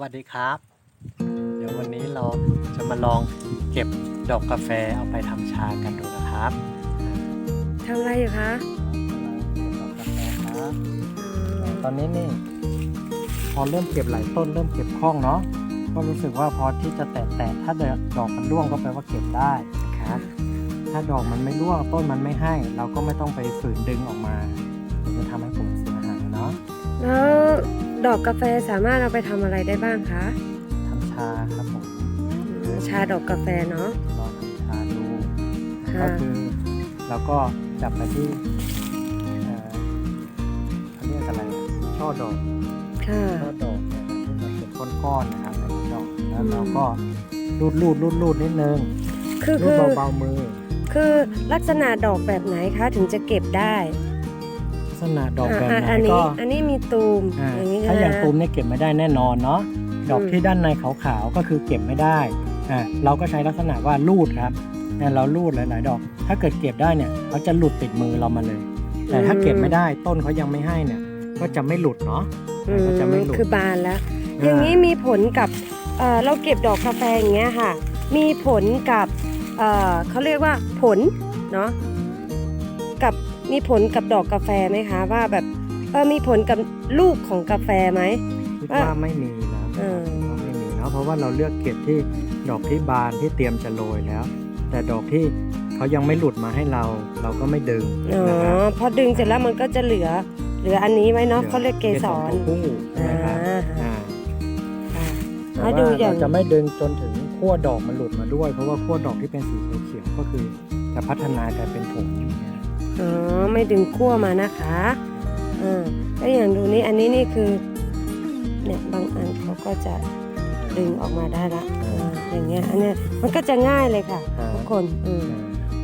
วัสดีครับ เดี๋ยววันนี้เราจะมาลองเก็บดอกกาแฟเอาไปทำชากันดูนะครับทำอะไรอยู่คะเก็บดอกกาแฟครับอ๋อตอนนี้นี่พอเริ่มเก็บหลายต้นเริ่มเก็บคล่องเนาะก็รู้สึกว่าพอที่จะแตะแต่ถ้าดอกมันร่วงก็แปลว่าเก็บได้นะครับ ถ้าดอกมันไม่ร่วงต้นมันไม่ให้ เราก็ไม่ต้องไปฝืนดึงออกมาเดี๋ยวจะทำให้ผลเสียหายเนาะแล้ว ดอกกาแฟสามารถเอาไปทำอะไรได้บ้างคะทำชาครับผมอืมชาดอกกาแฟเนาะลองทำชาดูค่ะก็คือเราก็จับไปที่เอ่อเขาเรียกอะไรอะช่อดอก ค่ะช่อดอกเนี่ยที่เราเก็บก้อนๆนะครับในดอกแล้วอืมเราก็รูดรูดรูดรูดนิดนึงคือรูคืดอเบาๆมือคือลักษณะดอกแบบไหนคะถึงจะเก็บได้ลัก ษณะดอกแบบอะไหนอันนี้ก็อันนี้มีตูมอ่าอย่างนี้ถ้าอย่างนะตูมเนี่ยเก็บไม่ได้แน่นอนเนาะดอกอืมที่ด้านในขาวๆก็คือเก็บไม่ได้อ่าเราก็ใช้ลักษณะว่ารูดครับเนี่ยเรารูดหลายๆดอก ถ้าเกิดเก็บได้เนี่ยเขาจะหลุดติดมือเรามาเลย แต่ถ้าเก็บไม่ได้ต้นเขายังไม่ให้เนี่ย ก็จะไม่หลุดเนาะอืมก็จะไม่หลุดคือบานแล้วอย่างนี้มีผลกับเอ่อเราเก็บดอกกาแฟอย่างเงี้ยค่ะ มีผลกับเอ่อเขาเรียกว่าผลเนาะกับ มีผลกับดอกกาแฟไหมคะ ว่าแบบเออมีผลกับลูกของกาแฟไหม คิดว่าไม่มีนะเออว่าไม่มีเนาะเพราะว่าเราเลือกเก็บที่ดอกที่บานที่เตรียมจะโรยแล้ว แต่ดอกที่เขายังไม่หลุดมาให้เรา เราก็ไม่ดึงอ๋นะครับอพอดึงเสร็จแล้วมันก็จะเหลือ เหลืออันนี้ไว้เนาะเขาเรียกเกสรตัวผู้ใช่ไหมครับอ่าอ่าค่ะแต่ให้ว่าดูอย่าง เราจะไม่ดึงจนถึงขั้วดอกมันหลุดมาด้วย เพราะว่าขั้วดอกที่เป็นสีเขียวๆก็คือจะพัฒนากลายเป็นผงอย่างเงี้ย อ๋อไม่ดึงขั้วมานะคะอ่าแล้วอย่างดูนี่อันนี้นี่คือเนี่ยบางอันเขาก็จะดึงออกมาได้ละอ่าอย่างเงี้ยอันเนี้ยมันก็จะง่ายเลยค่ะอ่าทุกคนอืม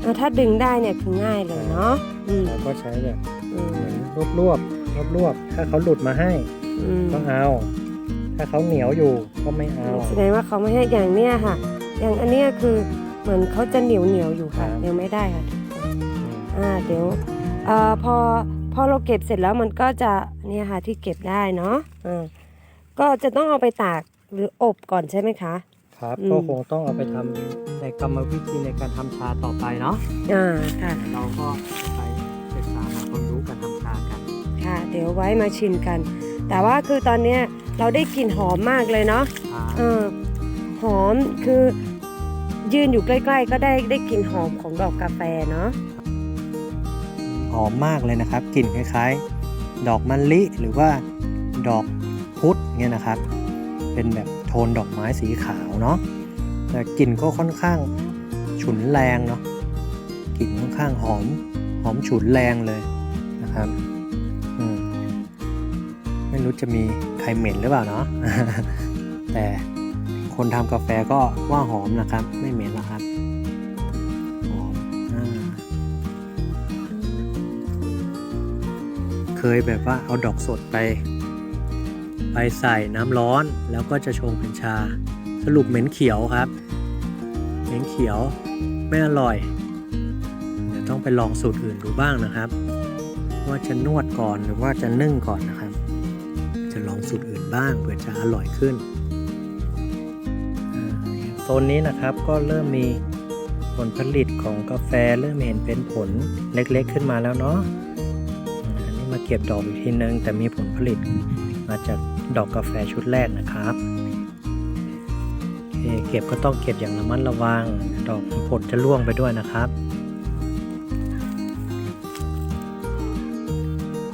อ่าถ้าดึงได้เนี่ยคือง่ายเลยเนาะอืมเราก็ใช้แบบอืมเหมือนรวบรวบรวบรวบๆถ้าเขาหลุดมาให้อืมก็เอา ถ้าเขาเหนียวอยู่ก็ไม่เอาแสดงว่าเขาไม่ให้อย่างเนี้ยค่ะ อย่างอันเนี้ยคือเหมือนเขาจะเหนียวเหนียวๆอยู่ค่ะครับยังไม่ได้ค่ะทุกคน อืมอ่าเดี๋ยวเอ่อพอพอเราเก็บเสร็จแล้วมันก็จะเนี่ยค่ะที่เก็บได้เนาะอ่าก็จะต้องเอาไปตากหรืออบก่อนใช่ไหมคะ ครับอืม ก็คงต้องเอาไปทำในกรรมวิธีในการทำชาต่อไปเนาะอ่าค่ะเดี๋ยวเราก็ไปศึกษาหาความรู้การทำชากัน ค่ะ เดี๋ยวไว้มาชิมกัน แต่ว่าคือตอนเนี้ยเราได้กลิ่นหอมมากเลยเนาะครับเออหอมคือยืนอยู่ใกล้ ๆ ก็ได้ได้กลิ่นหอมของดอกกาแฟเนาะ หอมมากเลยนะครับกลิ่นคล้ายๆ ดอกมะลิหรือว่าดอกพุธเนี่ยนะครับ เป็นแบบโทนดอกไม้สีขาวเนาะแต่กลิ่นก็ค่อนข้างฉุนแรงเนาะกลิ่นค่อนข้างหอมหอมฉุนแรงเลยนะครับมไม่รู้จะมีใครเหม็นหรือเปล่าเนาะแต่คนทำกาแฟก็ว่าหอมนะครับ ไม่เหม็นหรอกครับ เคยแบบว่าเอาดอกสดไป ไปใส่น้ำร้อนแล้วก็จะชงเป็นชา สรุปเหม็นเขียวครับ เหม็นเขียวไม่อร่อยเดี๋ยวต้องไปลองสูตรอื่นดูบ้างนะครับ ว่าจะนวดก่อนหรือว่าจะนึ่งก่อนนะครับ จะลองสูตรอื่นบ้างเผื่อจะอร่อยขึ้นโซนนี้นะครับก็เริ่มมีผลผลิตของกาแฟเริ่มเห็นเป็นผลเล็กๆขึ้นมาแล้วเนาะ มาเก็บดอกอีกทีนึง แต่มีผลผลิตมาจากดอกกาแฟชุดแรกนะครับเเก็บก็ต้องเก็บอย่างระมัดระวัง ดอกผลจะร่วงไปด้วยนะครับ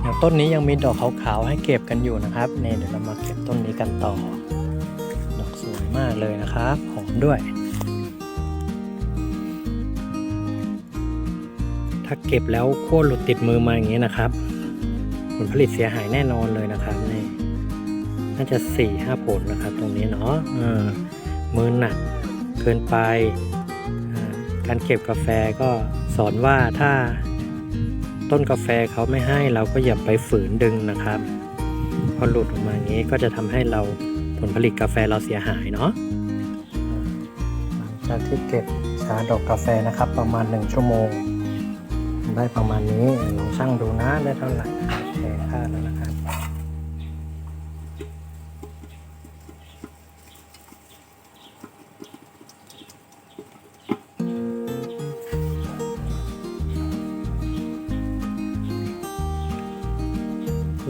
อย่างต้นนี้ยังมีดอกขาวๆให้เก็บกันอยู่นะครับเนี่ยเดี๋ยวเรามาเก็บต้นนี้กันต่อ ดอกสวยมากเลยนะครับหอมด้วย ถ้าเก็บแล้วขั้วหลุดติดมือมาอย่างนี้นะครับ ผลผลิตเสียหายแน่นอนเลยนะครับนี่น่าจะ4ี่ห้าผลนะครับ ตรงนี้เนาะมือหนักเกินไป การเก็บกาแฟก็สอนว่าถ้าต้นกาแฟเขาไม่ให้เราก็อย่าไปฝืนดึงนะครับ พอหลุดออกมาอย่างนี้ก็จะทำให้เราผลผลิตกาแฟเราเสียหายเนาะหลังจากที่เก็บชาดอกกาแฟนะครับ ประมาณ 1 ชั่วโมง ได้ประมาณนี้ลองช่างดูนะได้เท่าไหร่ ผ้าแล้วนะครับ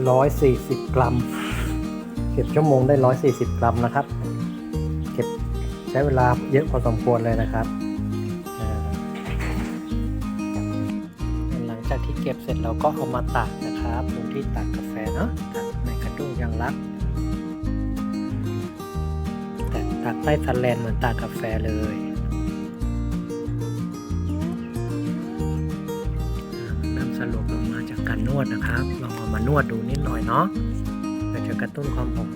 ร้อยสี่สิบกรัม เก็บชั่วโมงได้ร้อยสี่สิบกรัมนะครับ เก็บใช้เวลาเยอะพอสมควรเลยนะครับหลังจากที่เก็บเสร็จเราก็เอามาตาก นะครับตรงที่ตากกาแฟเนาะตากในกระดุ้งยางรักแต่ตากใต้ซันแลนเหมือนตากกาแฟเลยน้ำสลบลงมาจากการนวดนะครับลองเอามานวดดูนิดหน่อยเนาะเพื่อจะกระตุ้นความหอม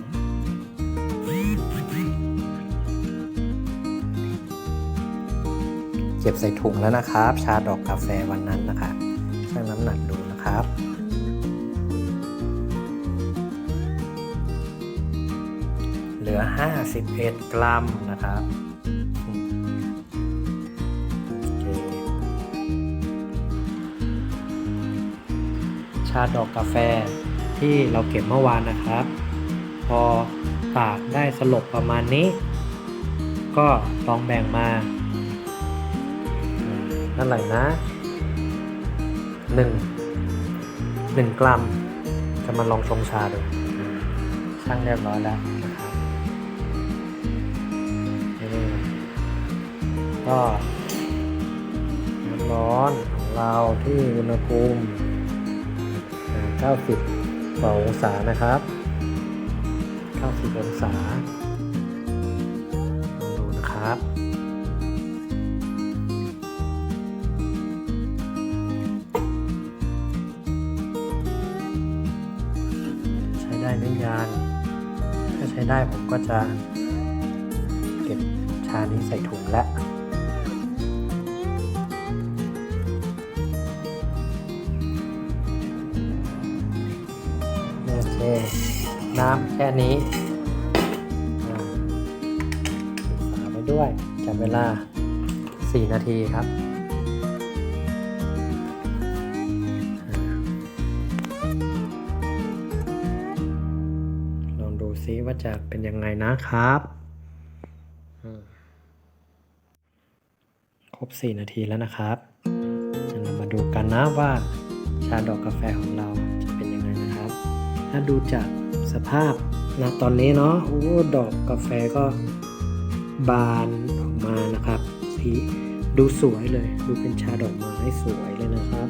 เก็บใส่ถุงแล้วนะครับ ชาดอกกาแฟวันนั้นนะครับชั่งน้ำหนักดู เหลือ 51 กรัมนะครับชาดอกกาแฟที่เราเก็บเมื่อวานนะครับ พอตากได้สลบประมาณนี้ ก็ลองแบ่งมานั่นแหละนะหนึ่งหนึ่งกรัม จะมาลองชงชาดูช่างเรียบร้อยแล้ว ก็น้ำร้อนของเราที่อุณหภูมิ 90กว่าองศานะครับ 90 องศาลองดูนะครับใช้ได้หรือยังถ้าใช้ได้ผมก็จะเก็บชานี้ใส่ถุงแล้ว แค่นี้อ่าปิดฝาไว้ด้วยจับเวลา 4 นาทีครับลองดูซิว่าจะเป็นยังไงนะครับครบ 4 นาทีแล้วนะครับเรามาดูกันนะว่าชาดอกกาแฟของเราจะเป็นยังไงนะครับ ถ้าดูจาก สภาพนะตอนนี้เนาะโอ้ดอกกาแฟก็บานออกมานะครับสีดูสวยเลย ดูเป็นชาดอกไม้สวยเลยนะครับ